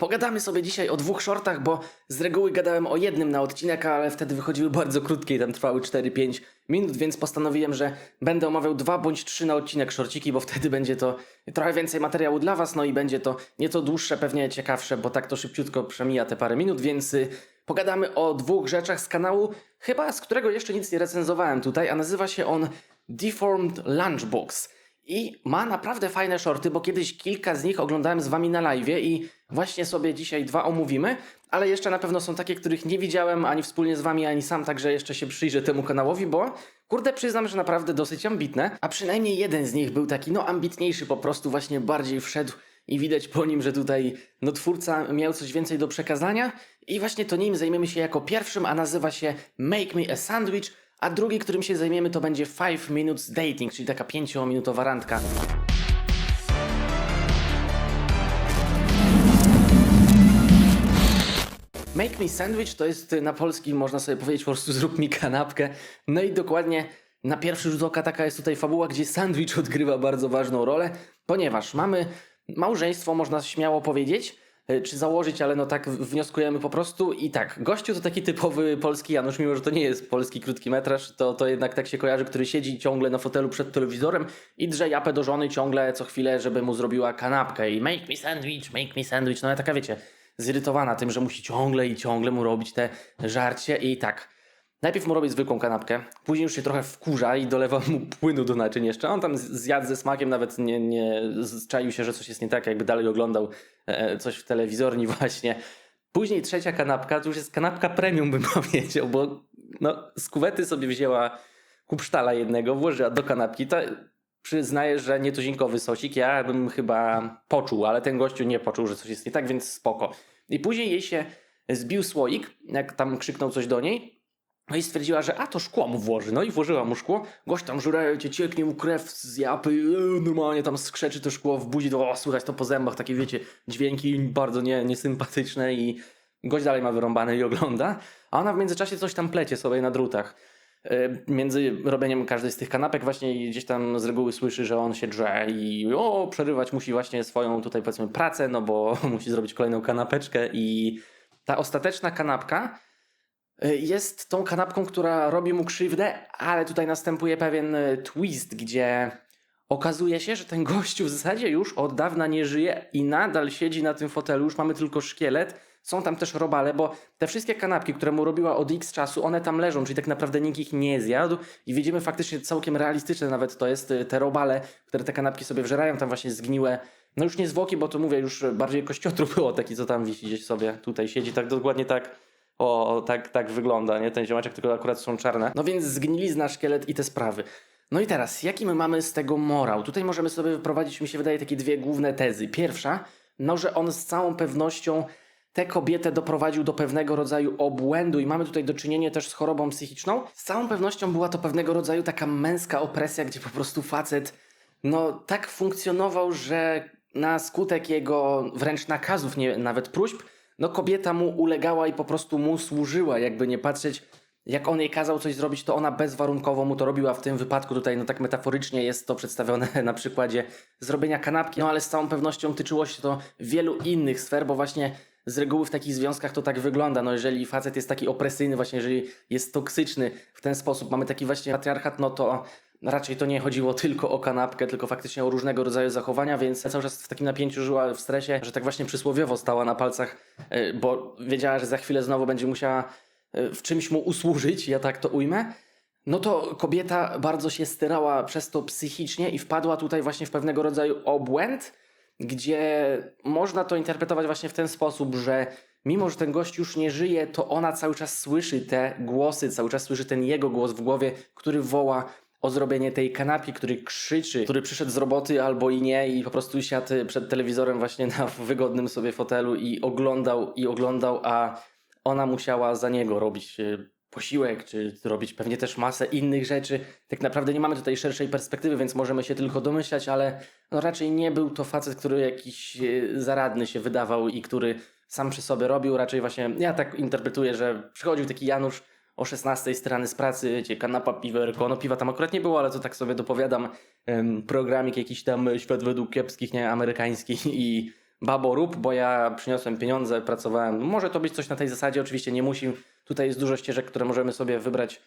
Pogadamy sobie dzisiaj o dwóch shortach, bo z reguły gadałem o jednym na odcinek, ale wtedy wychodziły bardzo krótkie i tam trwały 4-5 minut, więc postanowiłem, że będę omawiał dwa bądź trzy na odcinek shorciki, bo wtedy będzie to trochę więcej materiału dla was, no i będzie to nieco dłuższe, pewnie ciekawsze, bo tak to szybciutko przemija te parę minut, więc y, pogadamy o dwóch rzeczach z kanału, chyba z którego jeszcze nic nie recenzowałem tutaj, a nazywa się on Deformed Lunchbox. I ma naprawdę fajne shorty, bo kiedyś kilka z nich oglądałem z wami na live i właśnie sobie dzisiaj dwa omówimy, ale jeszcze na pewno są takie, których nie widziałem ani wspólnie z wami, ani sam, także jeszcze się przyjrzę temu kanałowi, bo kurde przyznam, że naprawdę dosyć ambitne, a przynajmniej jeden z nich był taki no ambitniejszy, po prostu właśnie bardziej wszedł i widać po nim, że tutaj no twórca miał coś więcej do przekazania. I właśnie to nim zajmiemy się jako pierwszym, a nazywa się Make Me a Sandwich, a drugi, którym się zajmiemy, to będzie 5 Minutes Dating, czyli taka 5-minutowa randka. Make me sandwich to jest na polski, można sobie powiedzieć po prostu zrób mi kanapkę. No i dokładnie na pierwszy rzut oka taka jest tutaj fabuła, gdzie sandwich odgrywa bardzo ważną rolę, ponieważ mamy małżeństwo, można śmiało powiedzieć, czy założyć, ale no tak wnioskujemy po prostu i tak, gościu to taki typowy polski Janusz, mimo że to nie jest polski krótki metraż, to, to jednak tak się kojarzy, który siedzi ciągle na fotelu przed telewizorem i drze japę do żony ciągle co chwilę, żeby mu zrobiła kanapkę i make me sandwich, make me sandwich, no ale taka wiecie, zirytowana tym, że musi ciągle i ciągle mu robić te żarcie i tak. Najpierw mu robi zwykłą kanapkę, później już się trochę wkurza i dolewa mu płynu do naczyń jeszcze. On tam zjadł ze smakiem, nawet nie, nie czaił się, że coś jest nie tak, jakby dalej oglądał e, coś w telewizorni właśnie. Później trzecia kanapka, to już jest kanapka premium bym powiedział, bo no, z kuwety sobie wzięła kupsztala jednego, włożyła do kanapki. To przyznaję, że nietuzinkowy sosik ja bym chyba poczuł, ale ten gościu nie poczuł, że coś jest nie tak, więc spoko. I później jej się zbił słoik, jak tam krzyknął coś do niej. No i stwierdziła, że a to szkło mu włoży. No i włożyła mu szkło. Gość tam żureje, cię cieknie mu krew z japy, yy, normalnie tam skrzeczy to szkło w buzi, to o, słychać to po zębach, takie wiecie, dźwięki bardzo nie, niesympatyczne i gość dalej ma wyrąbane i ogląda. A ona w międzyczasie coś tam plecie sobie na drutach. Yy, Między robieniem każdej z tych kanapek właśnie gdzieś tam z reguły słyszy, że on się drze i o, przerywać musi właśnie swoją tutaj powiedzmy pracę, no bo musi zrobić kolejną kanapeczkę i ta ostateczna kanapka jest tą kanapką, która robi mu krzywdę, ale tutaj następuje pewien y, twist, gdzie okazuje się, że ten gościu w zasadzie już od dawna nie żyje i nadal siedzi na tym fotelu, już mamy tylko szkielet. Są tam też robale, bo te wszystkie kanapki, które mu robiła od X czasu, one tam leżą, czyli tak naprawdę nikt ich nie zjadł. I widzimy faktycznie całkiem realistyczne nawet to jest y, te robale, które te kanapki sobie wżerają, tam właśnie zgniłe, no już nie zwłoki, bo to mówię, już bardziej kościotru było taki, co tam wisi gdzieś sobie, tutaj siedzi, tak dokładnie tak, o, tak, tak wygląda, nie, ten ziomeczek, tylko akurat są czarne. No więc zgnilizna, szkielet i te sprawy. No i teraz, jaki my mamy z tego morał? Tutaj możemy sobie wyprowadzić, mi się wydaje, takie dwie główne tezy. Pierwsza, no że on z całą pewnością tę kobietę doprowadził do pewnego rodzaju obłędu i mamy tutaj do czynienia też z chorobą psychiczną. Z całą pewnością była to pewnego rodzaju taka męska opresja, gdzie po prostu facet no tak funkcjonował, że na skutek jego wręcz nakazów, nie nawet próśb, no kobieta mu ulegała i po prostu mu służyła, jakby nie patrzeć, jak on jej kazał coś zrobić, to ona bezwarunkowo mu to robiła. W tym wypadku tutaj, no tak metaforycznie jest to przedstawione na przykładzie zrobienia kanapki, no ale z całą pewnością tyczyło się to wielu innych sfer, bo właśnie z reguły w takich związkach to tak wygląda. No jeżeli facet jest taki opresyjny, właśnie jeżeli jest toksyczny w ten sposób, mamy taki właśnie patriarchat, no to raczej to nie chodziło tylko o kanapkę, tylko faktycznie o różnego rodzaju zachowania, więc cały czas w takim napięciu żyła w stresie, że tak właśnie przysłowiowo stała na palcach, y, bo wiedziała, że za chwilę znowu będzie musiała y, w czymś mu usłużyć, ja tak to ujmę. No to kobieta bardzo się styrała przez to psychicznie i wpadła tutaj właśnie w pewnego rodzaju obłęd, gdzie można to interpretować właśnie w ten sposób, że mimo, że ten gość już nie żyje, to ona cały czas słyszy te głosy, cały czas słyszy ten jego głos w głowie, który woła o zrobienie tej kanapki, który krzyczy, który przyszedł z roboty albo i nie i po prostu siadł przed telewizorem właśnie na wygodnym sobie fotelu i oglądał i oglądał, a ona musiała za niego robić e, posiłek, czy robić pewnie też masę innych rzeczy. Tak naprawdę nie mamy tutaj szerszej perspektywy, więc możemy się tylko domyślać, ale no raczej nie był to facet, który jakiś e, zaradny się wydawał i który sam przy sobie robił. Raczej właśnie, ja tak interpretuję, że przychodził taki Janusz o 16 strany z pracy, wiecie, kanapa, piwerko, no piwa tam akurat nie było, ale to tak sobie dopowiadam, programik jakiś tam, e, Świat według kiepskich, nie, amerykański i babo rób, bo ja przyniosłem pieniądze, pracowałem. Może to być coś na tej zasadzie, oczywiście nie musi. Tutaj jest dużo ścieżek, które możemy sobie wybrać,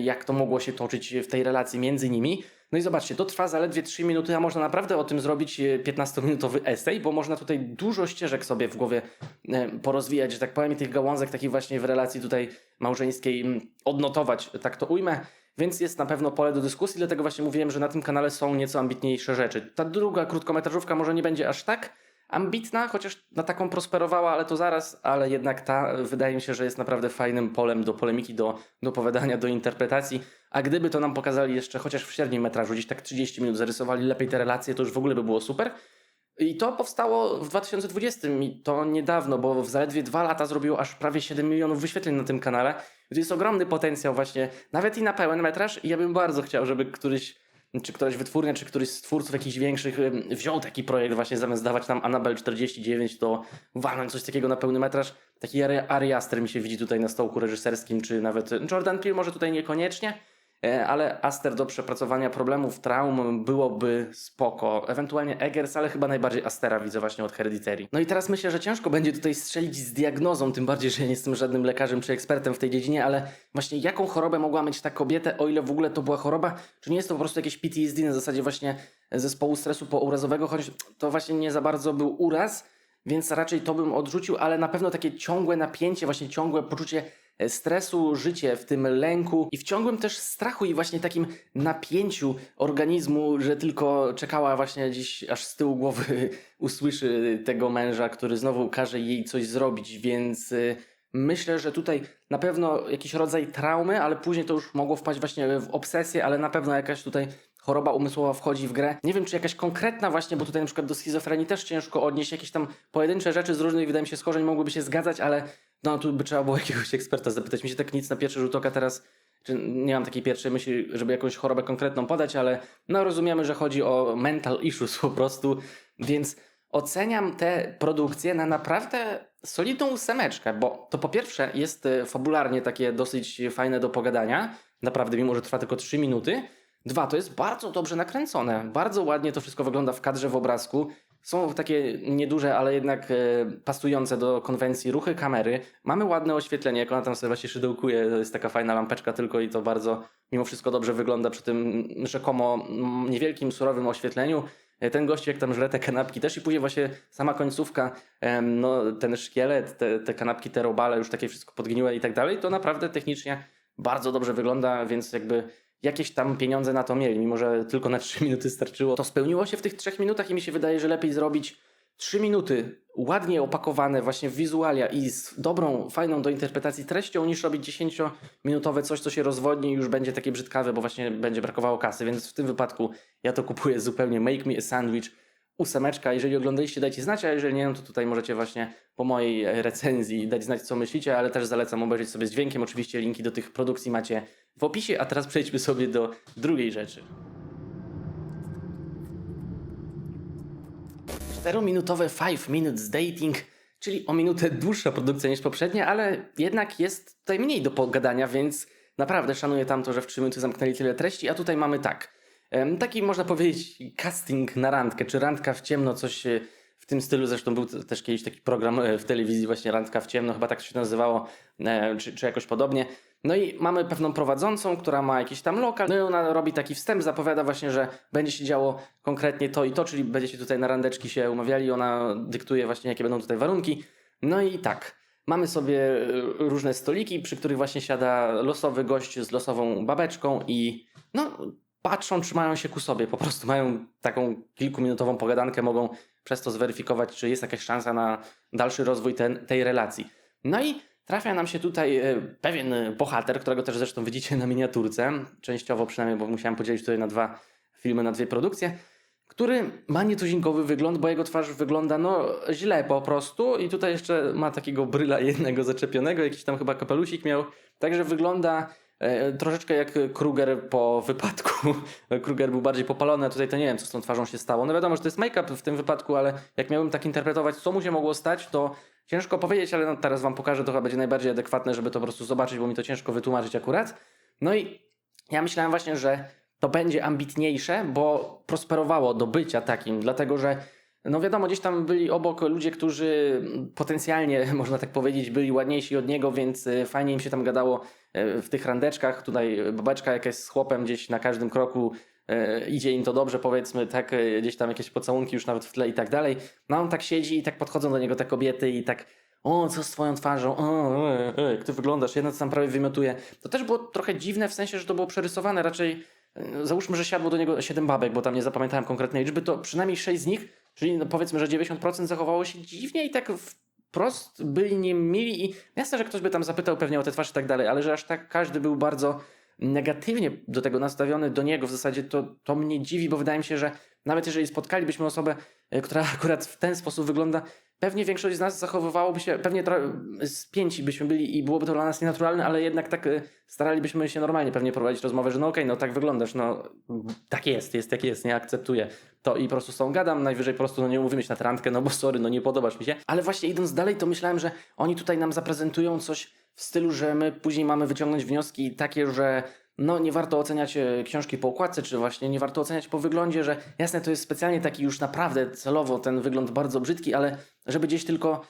jak to mogło się toczyć w tej relacji między nimi. No i zobaczcie, to trwa zaledwie 3 minuty, a można naprawdę o tym zrobić e, 15-minutowy esej, bo można tutaj dużo ścieżek sobie w głowie e, porozwijać, że tak powiem, i tych gałązek takich właśnie w relacji tutaj małżeńskiej mm, odnotować, tak to ujmę. Więc jest na pewno pole do dyskusji, dlatego właśnie mówiłem, że na tym kanale są nieco ambitniejsze rzeczy. Ta druga krótkometrażówka może nie będzie aż tak ambitna, chociaż na taką prosperowała, ale to zaraz, ale jednak ta wydaje mi się, że jest naprawdę fajnym polem do polemiki, do, do opowiadania, do interpretacji. A gdyby to nam pokazali jeszcze chociaż w średnim metrażu, gdzieś tak 30 minut, zarysowali lepiej te relacje, to już w ogóle by było super. I to powstało w 2020 i to niedawno, bo w zaledwie dwa lata zrobiło aż prawie 7 milionów wyświetleń na tym kanale. To jest ogromny potencjał właśnie, nawet i na pełen metraż i ja bym bardzo chciał, żeby któryś, czy któraś wytwórnia, czy któryś z twórców jakichś większych wziął taki projekt właśnie zamiast dawać nam Annabelle 49, to walnąć coś takiego na pełny metraż. Taki Ari, Aster mi się widzi tutaj na stołku reżyserskim, czy nawet Jordan Peele może tutaj niekoniecznie, ale Aster do przepracowania problemów, traum byłoby spoko. Ewentualnie Eggers, ale chyba najbardziej Astera widzę właśnie od Hereditary. No i teraz myślę, że ciężko będzie tutaj strzelić z diagnozą, tym bardziej, że nie jestem żadnym lekarzem czy ekspertem w tej dziedzinie, ale właśnie jaką chorobę mogła mieć ta kobieta, o ile w ogóle to była choroba, czy nie jest to po prostu jakieś PTSD na zasadzie właśnie zespołu stresu pourazowego, choć to właśnie nie za bardzo był uraz, więc raczej to bym odrzucił, ale na pewno takie ciągłe napięcie, właśnie ciągłe poczucie e, stresu, życie w tym lęku i w ciągłym też strachu i właśnie takim napięciu organizmu, że tylko czekała właśnie gdzieś aż z tyłu głowy usłyszy tego męża, który znowu każe jej coś zrobić, więc y, myślę, że tutaj na pewno jakiś rodzaj traumy, ale później to już mogło wpaść właśnie w obsesję, ale na pewno jakaś tutaj choroba umysłowa wchodzi w grę. Nie wiem, czy jakaś konkretna właśnie, bo tutaj na przykład do schizofrenii też ciężko odnieść jakieś tam pojedyncze rzeczy z różnych, wydaje mi się, schorzeń mogłyby się zgadzać, ale no tu by trzeba było jakiegoś eksperta zapytać. Mi się tak nic na pierwszy rzut oka teraz, nie mam takiej pierwszej myśli, żeby jakąś chorobę konkretną podać, ale no rozumiemy, że chodzi o mental issues po prostu, więc oceniam tę produkcję na naprawdę solidną ósemeczkę, bo to po pierwsze jest e, fabularnie takie dosyć fajne do pogadania, naprawdę mimo, że trwa tylko 3 minuty. Dwa, to jest bardzo dobrze nakręcone, bardzo ładnie to wszystko wygląda w kadrze, w obrazku. Są takie nieduże, ale jednak e, pasujące do konwencji ruchy kamery. Mamy ładne oświetlenie, jak ona tam sobie właśnie szydełkuje, to jest taka fajna lampeczka tylko i to bardzo mimo wszystko dobrze wygląda przy tym rzekomo mm, niewielkim, surowym oświetleniu. E, Ten gość jak tam żre te kanapki też i później właśnie sama końcówka, no ten szkielet, te, te kanapki, te robale już takie wszystko podgniłe i tak dalej, to naprawdę technicznie bardzo dobrze wygląda, więc jakby jakieś tam pieniądze na to mieli, mimo że tylko na 3 minuty starczyło. To spełniło się w tych 3 minutach i mi się wydaje, że lepiej zrobić 3 minuty ładnie opakowane właśnie w wizualia i z dobrą, fajną do interpretacji treścią, niż robić 10-minutowe coś, co się rozwodni i już będzie takie brzydkawe, bo właśnie będzie brakowało kasy. Więc w tym wypadku ja to kupuję zupełnie Make Me a Sandwich ósemeczka. Jeżeli oglądaliście, dajcie znać, a jeżeli nie, no to tutaj możecie właśnie po mojej recenzji dać znać, co myślicie, ale też zalecam obejrzeć sobie z dźwiękiem. Oczywiście linki do tych produkcji macie w opisie, a teraz przejdźmy sobie do drugiej rzeczy. 4-minutowe 5 Minutes Dating, czyli o minutę dłuższa produkcja niż poprzednia, ale jednak jest tutaj mniej do pogadania, więc naprawdę szanuję tam to, że w 3 minuty zamknęli tyle treści, a tutaj mamy tak. Taki można powiedzieć casting na randkę, czy randka w ciemno, coś e, w tym stylu. Zresztą był też kiedyś taki program e, w telewizji, właśnie randka w ciemno, chyba tak się nazywało, e, czy, czy jakoś podobnie. No i mamy pewną prowadzącą, która ma jakiś tam lokal, no i ona robi taki wstęp, zapowiada właśnie, że będzie się działo konkretnie to i to, czyli będziecie tutaj na randeczki się umawiali, ona dyktuje właśnie jakie będą tutaj warunki. No i tak, mamy sobie różne stoliki, przy których właśnie siada losowy gość z losową babeczką i no patrzą, trzymają się ku sobie, po prostu mają taką kilkuminutową pogadankę, mogą przez to zweryfikować, czy jest jakaś szansa na dalszy rozwój ten, tej relacji. No i trafia nam się tutaj e, pewien e, bohater, którego też zresztą widzicie na miniaturce, częściowo przynajmniej, bo musiałem podzielić tutaj na dwa filmy, na dwie produkcje, który ma nietuzinkowy wygląd, bo jego twarz wygląda no źle po prostu i tutaj jeszcze ma takiego bryla jednego zaczepionego, jakiś tam chyba kapelusik miał, także wygląda troszeczkę jak Kruger po wypadku. Kruger był bardziej popalony, a tutaj to nie wiem, co z tą twarzą się stało. No wiadomo, że to jest make-up w tym wypadku, ale jak miałbym tak interpretować, co mu się mogło stać, to ciężko powiedzieć, ale no, teraz wam pokażę, to chyba będzie najbardziej adekwatne, żeby to po prostu zobaczyć, bo mi to ciężko wytłumaczyć akurat. No i ja myślałem właśnie, że to będzie ambitniejsze, bo prosperowało do bycia takim, dlatego że no wiadomo, gdzieś tam byli obok ludzie, którzy potencjalnie, można tak powiedzieć, byli ładniejsi od niego, więc e, fajnie im się tam gadało e, w tych randeczkach. Tutaj babeczka jakaś z chłopem gdzieś na każdym kroku e, idzie im to dobrze, powiedzmy, tak, gdzieś tam jakieś pocałunki już nawet w tle i tak dalej. No on tak siedzi i tak podchodzą do niego te kobiety i tak o, co z twoją twarzą, o, e, e, jak ty wyglądasz, jedna co tam prawie wymiotuje. To też było trochę dziwne w sensie, że to było przerysowane, raczej załóżmy, że siadło do niego 7 babek, bo tam nie zapamiętałem konkretnej liczby, to przynajmniej 6 z nich, czyli no powiedzmy, że 90% zachowało się dziwnie i tak wprost byli niemili i jasne, że ktoś by tam zapytał pewnie o tę twarz i tak dalej, ale że aż tak każdy był bardzo negatywnie do tego nastawiony, do niego w zasadzie, to, to mnie dziwi, bo wydaje mi się, że nawet jeżeli spotkalibyśmy osobę, e, która akurat w ten sposób wygląda, pewnie większość z nas zachowywałoby się, pewnie spięci byśmy byli i byłoby to dla nas nienaturalne, ale jednak tak e, staralibyśmy się normalnie pewnie prowadzić rozmowę, że no okej, no tak wyglądasz, no tak jest, jest jak jest, nie akceptuję to i po prostu z tą gadam, najwyżej po prostu no nie umówimy się na trantkę, no bo sorry, no nie podobasz mi się. Ale właśnie idąc dalej, to myślałem, że oni tutaj nam zaprezentują coś w stylu, że my później mamy wyciągnąć wnioski takie, że no nie warto oceniać e, książki po okładce, czy właśnie nie warto oceniać po wyglądzie, że jasne, to jest specjalnie taki już naprawdę celowo ten wygląd bardzo brzydki, ale żeby gdzieś tylko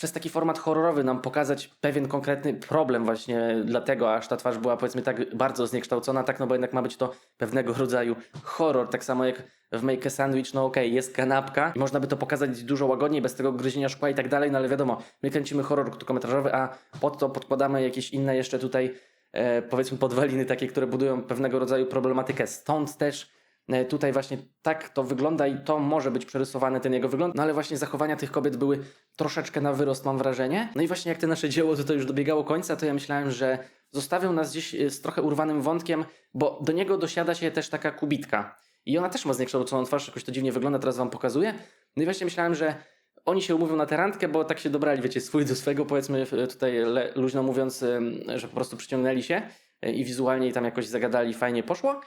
przez taki format horrorowy nam pokazać pewien konkretny problem właśnie dlatego, aż ta twarz była powiedzmy tak bardzo zniekształcona, tak no bo jednak ma być to pewnego rodzaju horror, tak samo jak w Make a Sandwich, no okej, jest kanapka i można by to pokazać dużo łagodniej, bez tego gryzienia szkła i tak dalej, no ale wiadomo, my kręcimy horror krótkometrażowy, a pod to podkładamy jakieś inne jeszcze tutaj powiedzmy podwaliny takie, które budują pewnego rodzaju problematykę. Stąd też e, tutaj właśnie tak to wygląda i to może być przerysowane ten jego wygląd, no ale właśnie zachowania tych kobiet były troszeczkę na wyrost mam wrażenie. No i właśnie jak te nasze dzieło tutaj już dobiegało końca, to ja myślałem, że zostawią nas gdzieś e, z trochę urwanym wątkiem, bo do niego dosiada się też taka kubitka. I ona też ma zniekształconą twarz, jakoś to dziwnie wygląda, teraz wam pokazuję. No i właśnie myślałem, że oni się umówią na tę randkę, bo tak się dobrali, wiecie, swój do swego, powiedzmy tutaj le, luźno mówiąc, że po prostu przyciągnęli się e, i wizualnie i tam jakoś zagadali, fajnie poszło.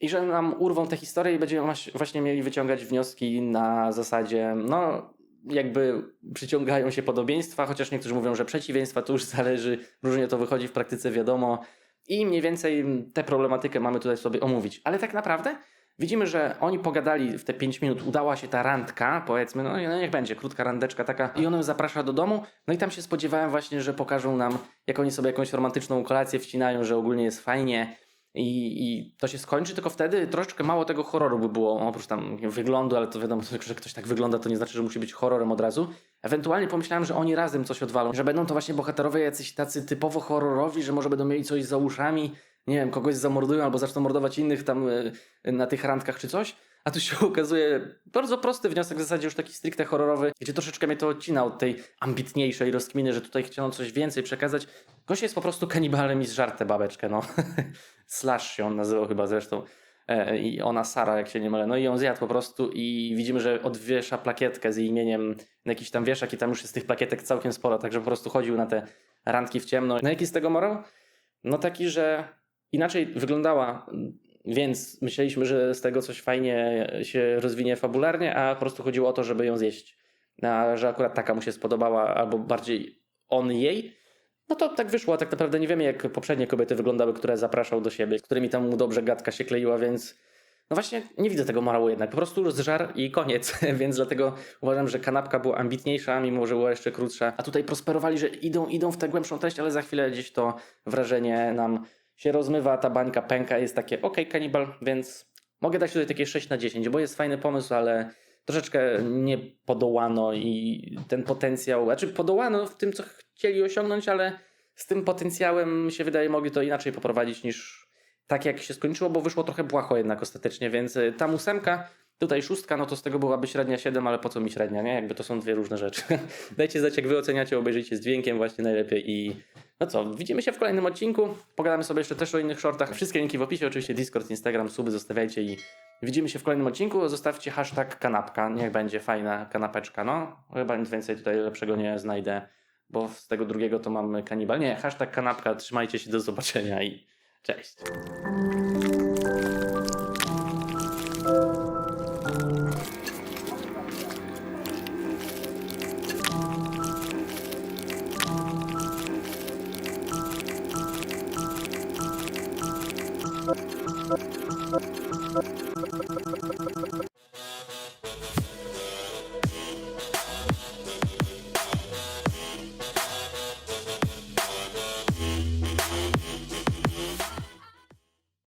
I że nam urwą tę historię i będziemy właśnie mieli wyciągać wnioski na zasadzie, no jakby przyciągają się podobieństwa, chociaż niektórzy mówią, że przeciwieństwa, to już zależy, różnie to wychodzi w praktyce, wiadomo. I mniej więcej tę problematykę mamy tutaj sobie omówić. Ale tak naprawdę widzimy, że oni pogadali w te 5 minut, udała się ta randka, powiedzmy, no, no niech będzie, krótka randeczka taka, i on ją zaprasza do domu, no i tam się spodziewałem właśnie, że pokażą nam, jak oni sobie jakąś romantyczną kolację wcinają, że ogólnie jest fajnie, i, I to się skończy, tylko wtedy troszeczkę mało tego horroru by było, oprócz tam wyglądu, ale to wiadomo, że ktoś tak wygląda, to nie znaczy, że musi być horrorem od razu. Ewentualnie pomyślałem, że oni razem coś odwalą, że będą to właśnie bohaterowie jacyś tacy typowo horrorowi, że może będą mieli coś za uszami, nie wiem, kogoś zamordują albo zaczną mordować innych tam y, na tych randkach czy coś. A tu się okazuje bardzo prosty wniosek, w zasadzie już taki stricte horrorowy, gdzie troszeczkę mnie to odcina od tej ambitniejszej rozkminy, że tutaj chciano coś więcej przekazać. Gość jest po prostu kanibalem i zżarł tę babeczkę, no. Slash się on nazywał chyba zresztą. E, I ona Sara, jak się nie mylę. No i ją zjadł po prostu i widzimy, że odwiesza plakietkę z jej imieniem na jakiś tam wieszak i tam już jest tych plakietek całkiem sporo, także po prostu chodził na te randki w ciemno. No jaki z tego morał? No taki, że inaczej wyglądała, więc myśleliśmy, że z tego coś fajnie się rozwinie fabularnie, a po prostu chodziło o to, żeby ją zjeść. A że akurat taka mu się spodobała, albo bardziej on jej. No to tak wyszło, tak naprawdę nie wiemy, jak poprzednie kobiety wyglądały, które zapraszał do siebie, z którymi tam mu dobrze gadka się kleiła, więc no właśnie nie widzę tego morału jednak. Po prostu zżar i koniec, więc dlatego uważam, że kanapka była ambitniejsza, mimo że była jeszcze krótsza. A tutaj prosperowali, że idą, idą w tę głębszą treść, ale za chwilę gdzieś to wrażenie nam się rozmywa, ta bańka pęka, jest takie ok, kanibal, więc mogę dać tutaj takie 6 na 10, bo jest fajny pomysł, ale troszeczkę nie podołano i ten potencjał, znaczy podołano w tym, co chcieli osiągnąć, ale z tym potencjałem się wydaje, mogli to inaczej poprowadzić niż tak, jak się skończyło, bo wyszło trochę błaho jednak ostatecznie, więc y, tam ósemka, tutaj szóstka, no to z tego byłaby średnia 7, ale po co mi średnia, nie? Jakby to są dwie różne rzeczy. Dajcie znać, jak wy oceniacie, obejrzyjcie z dźwiękiem właśnie najlepiej i no co, widzimy się w kolejnym odcinku, pogadamy sobie jeszcze też o innych shortach, wszystkie linki w opisie, oczywiście Discord, Instagram, suby zostawiajcie i widzimy się w kolejnym odcinku, zostawcie hashtag kanapka, niech będzie fajna kanapeczka, no, chyba nic więcej tutaj lepszego nie znajdę, bo z tego drugiego to mamy kanibal, nie, hashtag kanapka, trzymajcie się, do zobaczenia i cześć.